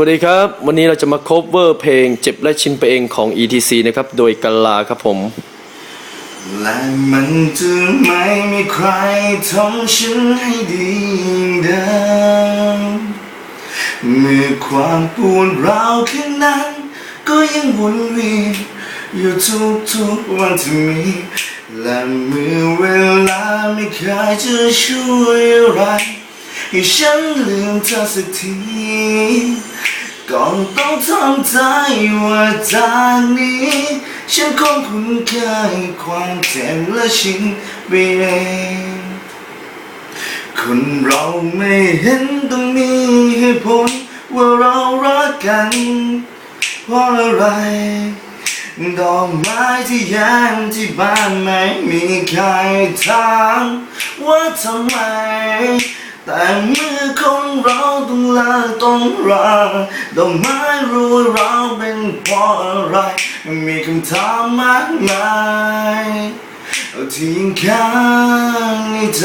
วัสดีครับ วันนี้เราจะมา cover เพลง เจ็บและชินไปเองของ ETC นะครับ โดยกัลลาครับผม และมันจะไม่มีใครทำฉันให้ดีอย่างเดิมเมื่อความปวดร้าวแค่นั้น ก็ยังวนเวียนอยู่ทุกๆวันที่มีและเมื่อเวลาไม่เคยจะช่วยอะไร ให้ฉันลืมเธอสักทีก่อนต้องทำใจว่าจากนี้ ฉันคงคุ้นเคยความเจ็บและชินไปเองคนเราไม่เห็นต้องมีเหตุผลว่าเรารักกันเพราะอะไรดอกไม้ที่ยังที่บ้านไม่มีใครถามว่าทำไม แต่เมื่อคนเราต้องลาต้องราดอกไม้รู้เราเป็นเพราะอะไร มีคำถามมากมายเอาทิ้งค้างในใจ